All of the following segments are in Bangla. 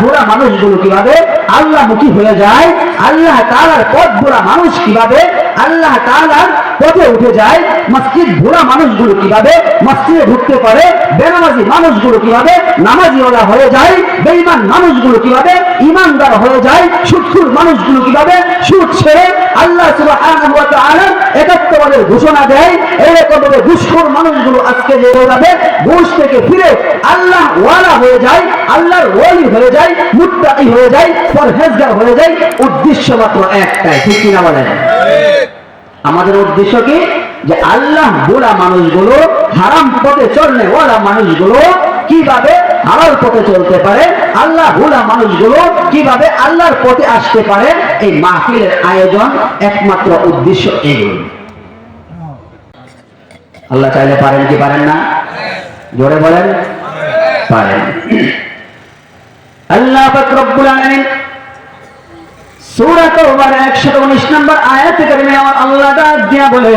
ভোলা মানুষগুলো কীভাবে? আল্লাহ মুখী হয়ে যায়, আল্লাহ তালার পথ ভোলা মানুষ কীভাবে? আল্লাহ তালার পথে উঠে যায়, মসজিদ ভোলা মানুষগুলো কীভাবে? মসজিদে ঢুকতে পারে, বেনামাজি মানুষগুলো কীভাবে? নামাজিওয়ালা হয়ে যায়, বেঈমান মানুষগুলো কীভাবে? ইমানদার হয়ে যায় সুৎখুর মানুষগুলো কীভাবে? সুদ ছেড়ে আল্লাহ তাআলা একাত্মবাদের ঘোষণা দেয়, এরকম ভাবে ঘুষখোর মানুষগুলো আজকে যে যাবে ঘুষ থেকে ফিরে আল্লাহ ওয়ালা হয়ে যায়, আল্লাহর ওয়ালি হয়ে যায়, মুত্তাকি হয়ে যায়, পরহেজগার হয়ে যায়। উদ্দেশ্য মাত্র একটাই, ঠিক কিনা বলেন? আমাদের উদ্দেশ্য কি? যে আল্লাহ বোলা মানুষগুলো হারাম পথে চলনে ওয়ালা মানুষগুলো কীভাবে হালাল পথে চলতে পারে? আল্লাহ ভোলা মানুষগুলো কীভাবে আল্লাহর পথে আসতে পারে? এই মাহফিলের আয়োজন একমাত্র উদ্দেশ্য এগুলো। আল্লাহ চাইলে পারেন কি পারেন না? জোরে বলেন। পারেন। আল্লাহ রব্বুল আলামিন সূরা তাওবার 119 নম্বর আয়াতে আমার আল্লাহ ডাক দিয়া বলেন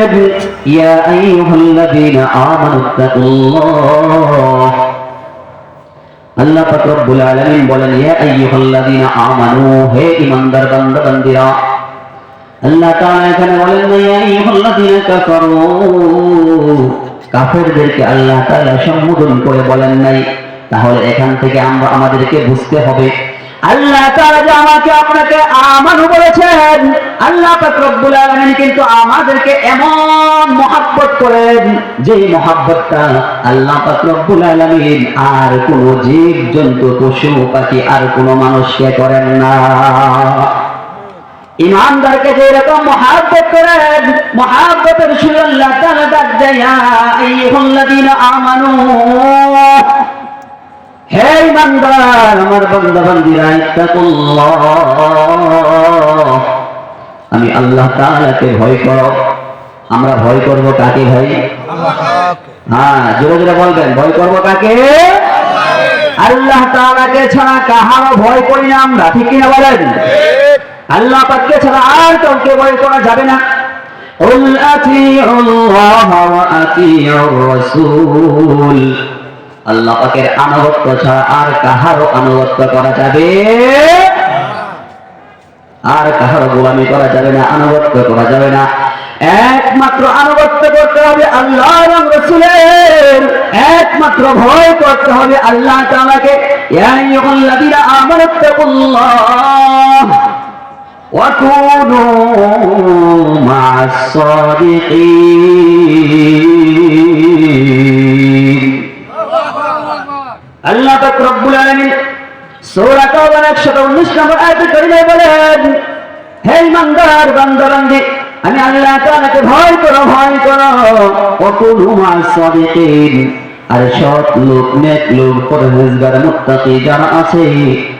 আল্লাহ বলেন আমানু, হে ঈমানদার বান্দা বান্দিরা আল্লাহ তাআলা এখানে বলেন না ইয়া আইয়ুহাল্লাযীনা কাফারু। কাফেরদেরকে আল্লাহ তাআলা সম্বোধন করে বলেন নাই, তাহলে এখান থেকে আমরা আমাদেরকে বুঝতে হবে। আল্লাহ তাআলা যে আমাকে, আপনাকে আমানু বলেছেন, আল্লাহ পাক রব্বুল আলামিন কিন্তু আমাদেরকে এমন মহাব্বত করেন যে মহাব্বতটা আল্লাহ পাক রব্বুল আলামিন আর কোন জীব জন্তু পশু, পাখি, আর কোন মানুষকে করেন না। ইমানদারকে যে মহাব্বত করেন মহাব্বতের সুর আল্লাহ তাআলা ডাক দেয় ইয়া আইয়ুহাল্লাযীনা আমানু। হে ইমানদার, আমার বান্দা বান্দিরা ইত্তাকুল্লাহ। আমি আল্লাহ তাআলাকে ভয় করো আমরা ভয় করব কাকে ভাই? হ্যাঁ জোরে জোরে বলবেন, ভয় করব কাকে? আল্লাহ তাআলাকে ছাড়া কাহারও ভয় করি না আমরা, ঠিক কিনা বলেন? আল্লাহ পাককে ছাড়া আর কাউকে ভয় করা যাবে না قل أطيعوا الله وأطيعوا الرسول আল্লাহ পাকের আনুগত্য ছাড়া আর কাহারও আনুগত্য করা যাবে আর কাহারও গোলামি করা যাবে না আনুগত্য করা যাবে না একমাত্র আনুগত্য করতে হবে আল্লাহ এবং রসুলের একমাত্র ভয় করতে হবে আল্লাহ তাআলাকে ইয়া আইয়ুহাল্লাযীনা আমানু তাকুল্লাহ وكونوا مع الصادقين আল্লাহ পাক রব্বুল আলামিন সূরা তাওবার 119 নম্বর আয়াতে কারিমায় বলেন হে ইমানদার বান্দা বান্দি আমি আল্লাহ তাআলাকে ভয় করো ভয় করো ওকুলু মা সাদিকিন আর সৎ লোক নেক লোক পরহেজগার মুত্তাকি যারা আছে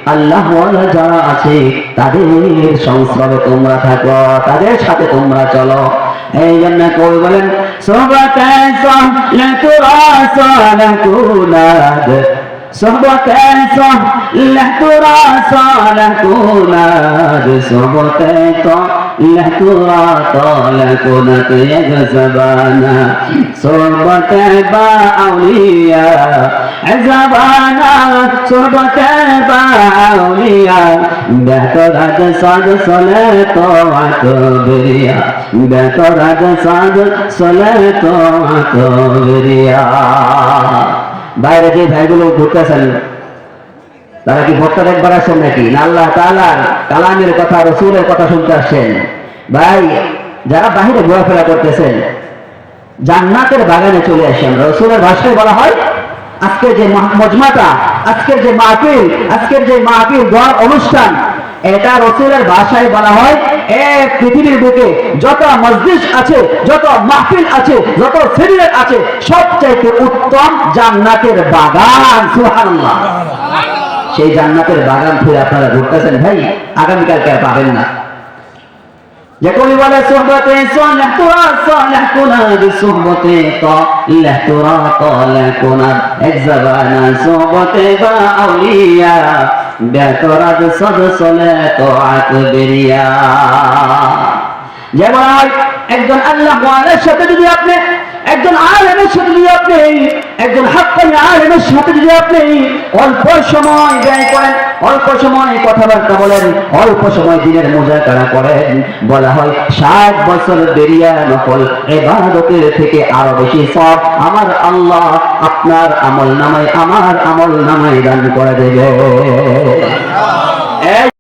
আল্লাহ যারা আছে তাদের সংস্রবে তোমরা থাকো, তাদের সাথে তোমরা চলো। এই জন্য কবি বলেন সবতে বা আউলিয়া বাইরে যে ভাইগুলো ঘুরতেছেন, তারা কি ভক্ত একবার আসেন নাকি? না, আল্লাহ তালার কালামের কথা, রসুলের কথা শুনতে আসছেন ভাই, যারা বাহিরে ঘোরাফেরা করতেছেন, জান্নাতের বাগানে চলে আসেন। রসুলের ভাষায় বলা হয় আজকের যে মজমাটা আজকের যে মাহফিল আজকের যে মাহফিল, দোয়ার অনুষ্ঠান, এটা রসুলের ভাষায় বলা হয় এক পৃথিবীর বুকে যত মসজিদ আছে, যত মাহফিল আছে, যত সিরিয়াল আছে, সবচাইতে উত্তম জান্নাতের বাগান, সুবহানাল্লাহ। সেই জান্নাতের বাগান ফিরে আপনারা ঘুরতেছেন, ভাই, আগামীকালকে আর পাবেন না। যে কবি বলে সোহবতে সলেহ তোরা সলেহ কোনার সোহবতে তলেহ তোরা তলেহ কোনার এক জবানা সোহবতে বা আউলিয়া বেতরাদ সদ তো আত বেরিয়া যেমন একজন আল্লাহ ওয়ালার সাথে যদি আপনি একজন আলেমের সাথে যদি আপনি, একজন হাক্কানি আলেমের সাথে যদি আপনি অল্প সময় ব্যয় করেন, অল্প সময় কথাবার্তা বলেন, অল্প সময় দিনের মজা তারা করেন, বলা হয় ষাট বছর দেরিয়া নকল, এবাদতের থেকে আরও বেশি সব আমার আল্লাহ আপনার আমল নামায়, আমার আমল নামায় দান করে দেবে।